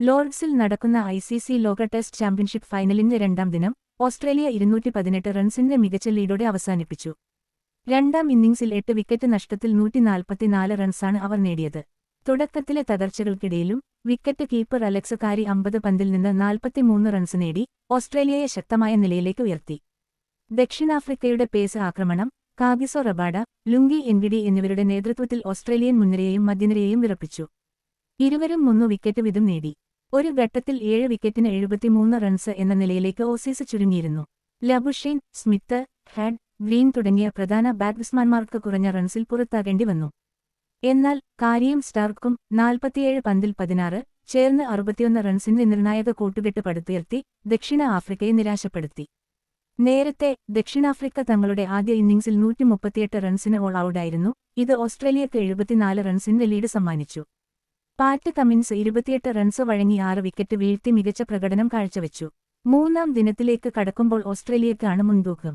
ലോർഡ്സിൽ നടക്കുന്ന I C C ലോക test championship ഫൈനലിന്റെ രണ്ടാം ദിനം ഓസ്ട്രേലിയ ഇരുന്നൂറ്റി പതിനെട്ട് റൺസിന്റെ മികച്ച ലീഡോടെ അവസാനിപ്പിച്ചു. രണ്ടാം ഇന്നിംഗ്സിൽ എട്ട് വിക്കറ്റ് നഷ്ടത്തിൽ നൂറ്റിനാൽപ്പത്തിനാല് റൺസാണ് അവർ നേടിയത്. തുടക്കത്തിലെ തകർച്ചകൾക്കിടയിലും വിക്കറ്റ് കീപ്പർ അലക്സ് കാരി അമ്പത് പന്തിൽ നിന്ന് നാൽപ്പത്തിമൂന്ന് റൺസ് നേടി ഓസ്ട്രേലിയയെ ശക്തമായ നിലയിലേക്ക് ഉയർത്തി. ദക്ഷിണാഫ്രിക്കയുടെ പേസ് ആക്രമണം കാഗിസോ റബാഡ ലുങ്കി എൻഗിഡി എന്നിവരുടെ നേതൃത്വത്തിൽ ഓസ്ട്രേലിയൻ മുൻനിരയെയും മധ്യനിരയെയും വിറപ്പിച്ചു. ഇരുവരും മൂന്നു വിക്കറ്റ് വീതം നേടി. ഒരു ഘട്ടത്തിൽ ഏഴ് വിക്കറ്റിന് എഴുപത്തിമൂന്ന് റൺസ് എന്ന നിലയിലേക്ക് ഓസീസ് ചുരുങ്ങിയിരുന്നു. ലബുഷീൻ സ്മിത്ത് ഹാഡ് ഗ്രീൻ തുടങ്ങിയ പ്രധാന ബാറ്റ്സ്മാൻമാർക്ക് കുറഞ്ഞ റൺസിൽ പുറത്താകേണ്ടി വന്നു. എന്നാൽ കാരിയും സ്റ്റാർക്കും നാൽപ്പത്തിയേഴ് പന്തിൽ പതിനാറ് ചേർന്ന് അറുപത്തിയൊന്ന് റൺസിന്റെ നിർണായക കൂട്ടുകെട്ട് പടുത്തുയർത്തി ദക്ഷിണ ആഫ്രിക്കയെ നിരാശപ്പെടുത്തി. നേരത്തെ ദക്ഷിണാഫ്രിക്ക തങ്ങളുടെ ആദ്യ ഇന്നിംഗ്സിൽ നൂറ്റിമുപ്പത്തിയെട്ട് റൺസിന് ഓൾ ഔട്ടായിരുന്നു ഇത് ഓസ്ട്രേലിയക്ക് എഴുപത്തിനാല് റൺസിന്റെ ലീഡ് സമ്മാനിച്ചു. പാറ്റ് കമ്മിൻസ് ഇരുപത്തിയെട്ട് റൺസ് വഴങ്ങി ആറ് വിക്കറ്റ് വീഴ്ത്തി മികച്ച പ്രകടനം കാഴ്ചവെച്ചു. മൂന്നാം ദിനത്തിലേക്ക് കടക്കുമ്പോൾ ഓസ്ട്രേലിയക്കാണ് മുൻതൂക്കം.